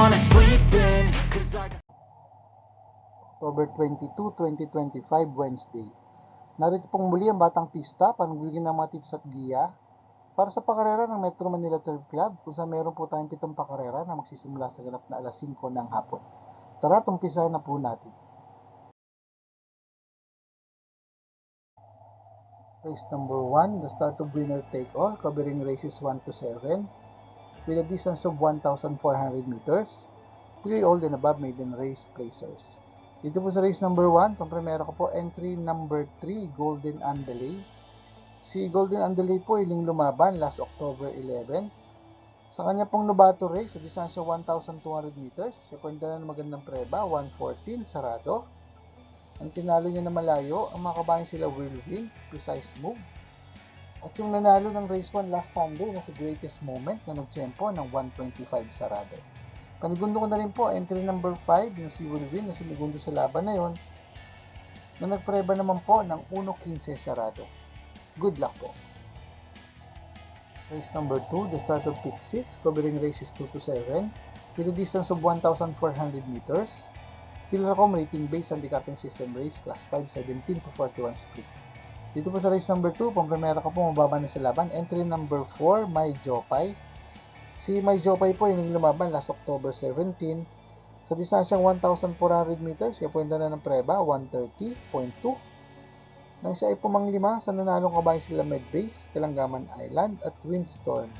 wanna sleep in cause I got... October 22, 2025, Wednesday. Narito pong muli ang Batang Pista, panugbigin ng mga tips at giya para sa pakarera ng Metro Manila 12 Club kung saan meron po tayong pitong pakarera na magsisimula sa ganap na alas 5 ng hapon. Tara, tumpisahin na po natin. Race number 1, the start of winner take all, covering races 1 to 7 with a distance of 1,400 meters, 3 old and above maiden race placers. Dito po sa race number 1, pampremera ko po entry number 3, Golden Andalay. Si Golden Andalay po iling lumaban last October 11. Sa kanya pong Novato race, sa distansya 1,200 meters, siya po ng magandang preba, 114, sarado. Ang tinalo niya na malayo, ang mga kabayan sila Whirlwind, Precise Move. At yung nanalo ng race 1 last Sunday na si Greatest Moment na nagtsempo ng 125 sarado. Panigundo ko na rin po, entry number 5 na si Whirlwind na sumigundo sa laban na yon na nagpreba naman po ng 1.15 sarado. Good luck po. Race number 2, the start of pick 6, covering races 2 to 7, with a distance of 1,400 meters. Pilracom rating based handicapping system race, class 5, 17 to 41 split. Dito po sa race number 2, pampremera ko po mababa na sa laban. Entry number 4, May Jopay. Si May Jopay po yung lumaban last October 17. Sa distansyang 1,400 meters, siya po dala ng preba, 130.2. Nang siya ay pumanglima sa nanalong kabayan sila Medbase, Kalanggaman Island at Windstorm.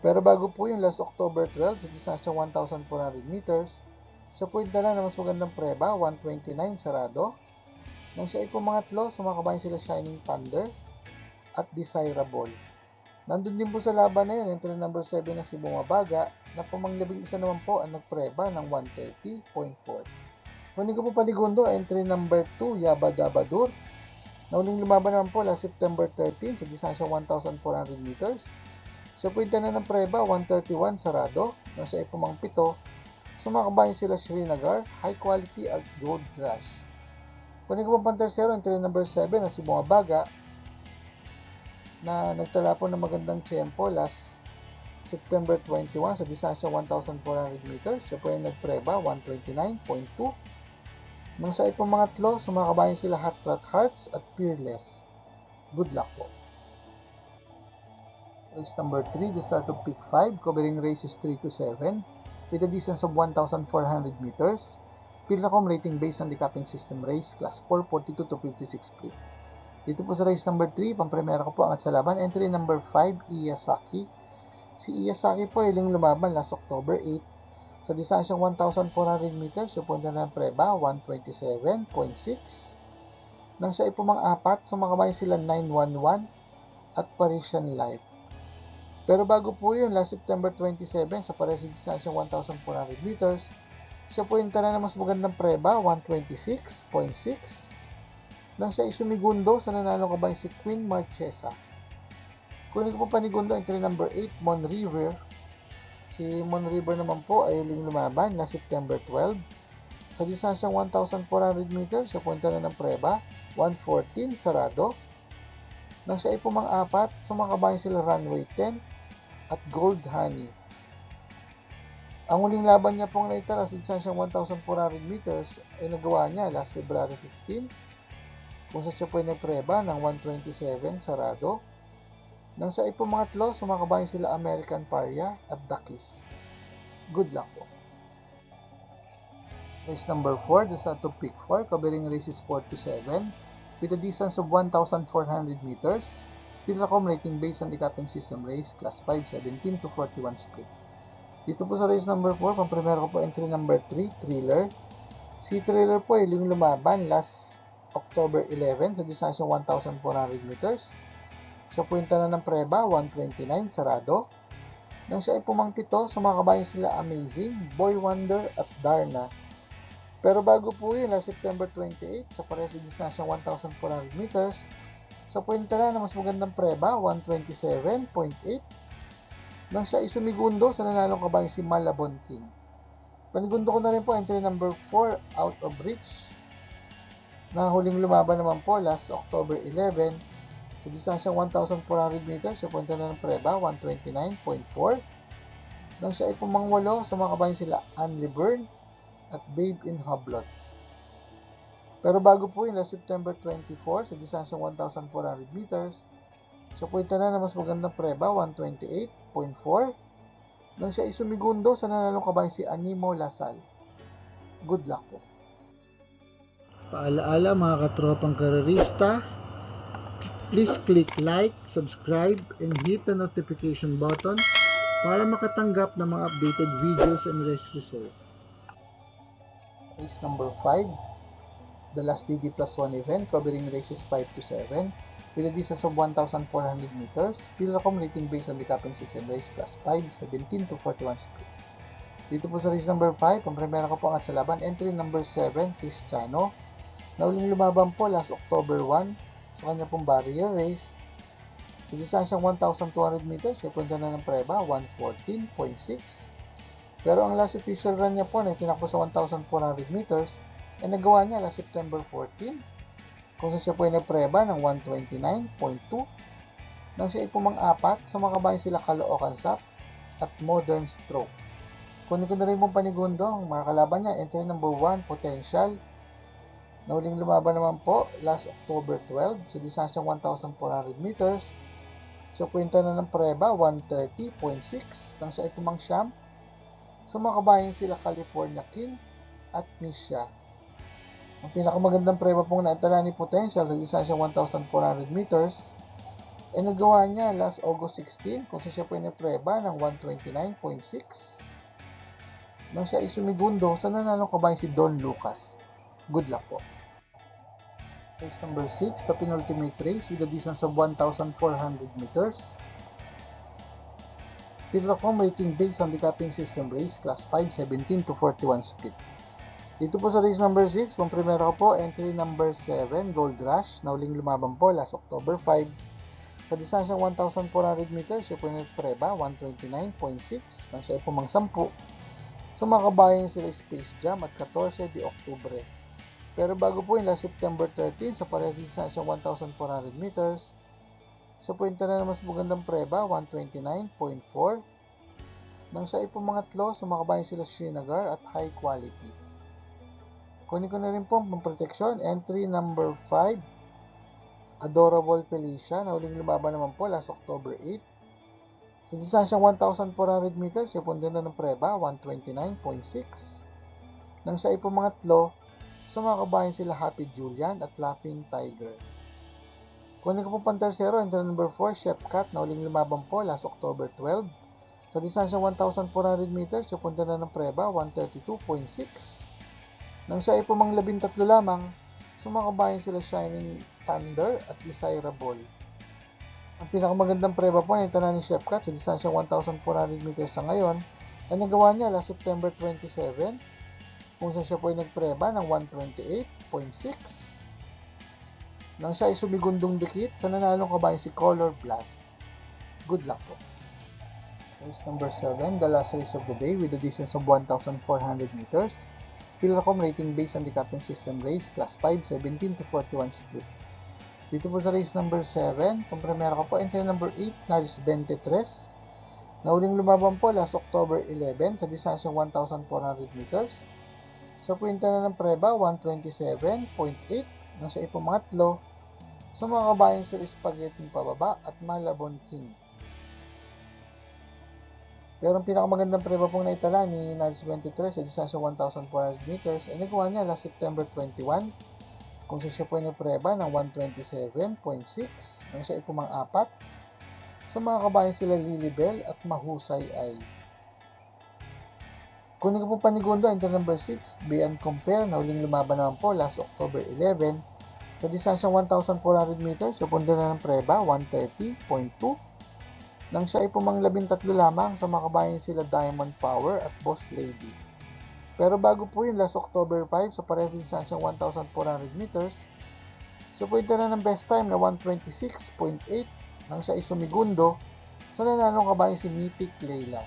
Pero bago po yung last October 12 sa distansyang 1,400 meters, siya po yung dala na mas magandang preba, 129 sarado. Nang siya ay pumangatlo, sumakabayan sila Shining Thunder at Desirable. Nandun din po sa laban na yun, entry number 7 na si Bumabaga, na pumanglabing isa naman po ang nagpreba ng 130.4. Kunin ko po paligundo, entry number 2, Yaba Dabadur. Nauling lumaban naman po last September 13 sa distansya 1,400 meters. Siya po yung tanan ng preba, 131 sarado. Nang siya ay pumangpito, sumakabayan sila Srinagar, high quality at gold rush. Kunin ko pang tercero, entry number 7 na si Bumabaga na nagtala po ng magandang tempo last September 21 sa distansya 1,400 meters. Siya po yung nagpreba, 129.2. Nang sa ipong mangatlo, sumakabayan sila Hot Rod Hearts at Fearless. Good luck po. Race number 3, the start of peak 5, covering races 3 to 7, with a distance of 1,400 meters. Pilacom rating based handicapping system race, class 4, 42 to 56 split. Dito po sa race number 3, pampremera ko po ang at sa laban, entry number 5, Iyasaki. Si Iyasaki po iling lumaban last October 8 sa distansyang 1,400 meters, yung punta ng preba, 127.6. Nang siya ipumang-apat, sumakabayan sila 911 at Parisian Life. Pero bago po yun, last September 27, sa pares distansyang 1,400 meters, siya tala na mas magandang preba, 126.6. Nang siya isumigundo sa nanalo kabayan si Queen Marchesa. Kunin ko po panigundo, entry number 8, Mon River, Si Mon River naman po ay uling lumaban last September 12. Sa distansyang 1,400 meters, siya punta na ng preba, 114 sarado. Nang siya ay pumang-apat, sumakabayan sila runway 10 at gold honey. Ang uling laban niya pong naitala sa distansyang 1,400 meters ay nagawa niya last February 15 kung sa siya po ay nagpreba ng 127 sarado. Nang sa ipumangatlo, sumakabayan sila American Paria at Dakis. Good luck po. Race number 4, the start of pick 4, covering races 4 to 7, with a distance of 1,400 meters. Pilacom rating based handicapping system race, class 5, 17 to 41 split. Dito po sa race number 4, pang-primero ko po entry number 3, Thriller. Si Thriller po ay lumaban last October 11 sa distansya 1,400 meters. Sa punta na ng preba, 129, sarado. Nang siya ay pumangpito, sumakabayan sila Amazing, Boy Wonder at Darna. Pero bago po yun, last September 28, sa pares distansya 1,400 meters, sa punta na na mas magandang preba, 127.8. Nang siya ay sumigundo sa nanalong kabayan si Malabon King. Panigundo ko na rin po entry number 4 out of reach na huling lumaban naman po last October 11 sa distansyang 1,400 meters, siya punta na ng preba, 129.4. Nang siya ay pumangwalo, sumakabayan sila Anne Burn, at Babe in Hublot. Pero bago po yun, last September 24, sa distansyang 1,400 meters, sa puwenta na na mas magandang preba, 128.4. Nang siya isumigundo sa nanalong kabayan si Animo Lasal. Good luck po. Paalaala mga katropang karerista, please click like, subscribe, and hit the notification button para makatanggap ng mga updated videos and race results. Race number 5, the last DD plus 1 event covering races 5 to 7 with a distance of 1,400 meters, Pilracom rating based on the capping system race class 5, 17 to 41 speed. Dito po sa race number 5, ang primera ko po angat sa laban, entry number 7, Cristiano. Nauling lumaban po last October 1 sa kanya pong barrier race. Sa distansyang 1,200 meters, siya punta na ng preba, 114.6. Pero ang last official run niya po na tinakbo sa 1,400 meters, ay nagawa niya last September 14 kung siya po ay nagpreba ng 129.2 nang siya ay pumang-apat sa mga kabayan sila Caloocan Sap at Modern Stroke. Kunin ko na rin pong panigundo ang mga kalaban niya, entry number 1, Potential. Nauling lumaban naman po last October 12 sa distansyang 1,400 meters. Sa kwenta na ng preba, 130.6 nang siya ay pumangsyam sa mga kabayan sila California King at Misha. Ang pinakamagandang preba pong naitala ni Potential sa distansyang 1,400 meters ay nagawa niya last August 16 kung saan siya po ay napreba ng 129.6 nang siya ay sumigundo sa nanalong kabayan si Don Lucas. Good luck po. Race number 6, the penultimate race with a distance of 1,400 meters. Pilracom rating based on the capping system race, class 5, 17 to 41 speed. Dito po sa race number 6, kung primero ko po, entry number 7, Gold Rush, nauling lumaban po last October 5. Sa distansyang 1,400 meters, siya po yung preba, 129.6, nang siya ay pumang 10. Sa mga kabayan sila Space Jam at 14 de Oktubre. Pero bago po yung last September 13, sa parehas distansyang 1,400 meters, sa puwenta na mas magandang preba, 129.4, nang siya ay pumangatlo sa mga kabayan sila Srinagar at High Quality. Kunin ko na rin po ang protection. Entry number 5. Adorable Felicia. Nauling lumaban naman po last October 8. Sa distansyang 1,400 meters, siya din na ng preba, 129.6. Nang siya ay pumangatlo, sa mga kabayan sila Happy Julian at Laughing Tiger. Kunin ko po pang tersero, entry number 4, Chef Cat, nauling lumaban po last October 12. Sa distansyang 1,400 meters, siya punta na ng preba, 132.6. Nang siya ay pumanglabing tatlo lamang, sumakabayan sila Shining Thunder at Desirable. Ang pinakamagandang preba po ng tanan ni Chef Cat sa distansyang 1,400 meters sa ngayon ay nagawa niya last September 27 kung saan siya po ay nagpreba ng 128.6 nang siya ay sumigundong dikit sa nanalong kabayan si Color Blast. Good luck po. Race number 7, the last race of the day with a distance of 1,400 meters. Pilracom rating based on the capping system race, class 5, 17 to 41 split. Dito po sa race number 7, kung primera ko po, entry number 8, Naris 23. Nauling lumaban po last October 11 sa distansyang 1,400 meters. Sa puwinta na ng preba, 127.8 nang sa ipumangatlo sa mga kabayan sa Spaghetti pababa at Malabon King. Pero ang pinakamagandang preba pong naitala ni Naris 23 sa distansya 1,400 meters ay nagawa niya last September 21 kung siya po ay preba ng 127.6 nang siya ay pumang-apat sa mga kabayan sila Lilibel at Mahusay ay Kunin ko po panigundo, enter number 6, Be Compare, na uling lumaban naman po last October 11. Sa distansyang 1,400 meters, siya punta na ng preba, 130.2 nang siya ay pumanglabing tatlo lamang sa mga kabayan sila Diamond Power at Boss Lady. Pero bago po yun, last October 5, sa parehas distansyang 1,400 meters, siya po na ng best time na 126.8 nang siya ay sumigundo sa nananong kabayan si Mythic Layla.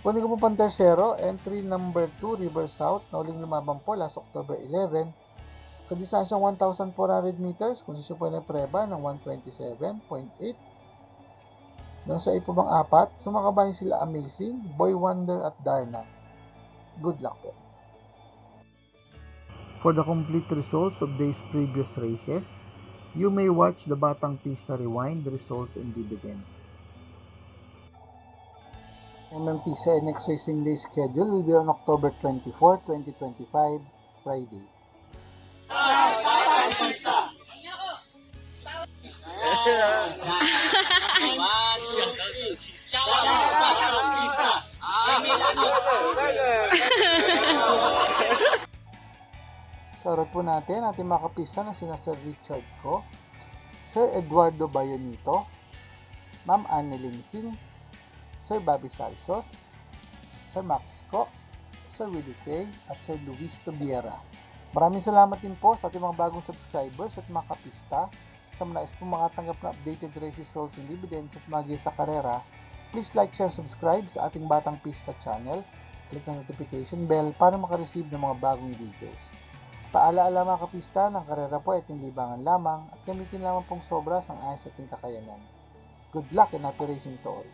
Kunin ko po pang tersero, entry number 2, River South, na uling lumabang po last October 11, sa distansyang 1,400 meters, kung siya po ay preba ng 127.8 nang sa ipabang apat, sumakabayan sila Amazing, Boy Wonder at Darna. Good luck po. For the complete results of day's previous races, you may watch the Batang Pista Rewind results and dividend. MMTC next racing day schedule will be on October 24, 2025, Friday. Shoutout po natin ating mga kapisa na sina Sir Richard Ko, Sir Eduardo Bayonito, Ma'am Annelyn King, Sir Bobby Salsos, Sir Max Ko, Sir Willie Kay, at Sir Luis Tobiera. Maraming salamat din po sa ating mga bagong subscribers at mga kapista. Sa mga nais po makatanggap na updated race results and dividends at mga sa karera, please like, share, subscribe sa ating Batang Pista channel. Click ang notification bell para makareceive ng mga bagong videos. Paalaala mga kapista, ng karera po ay libangan lamang at gamitin lamang pong sobra sang ayon sa ating kakayanan. Good luck and happy racing to all!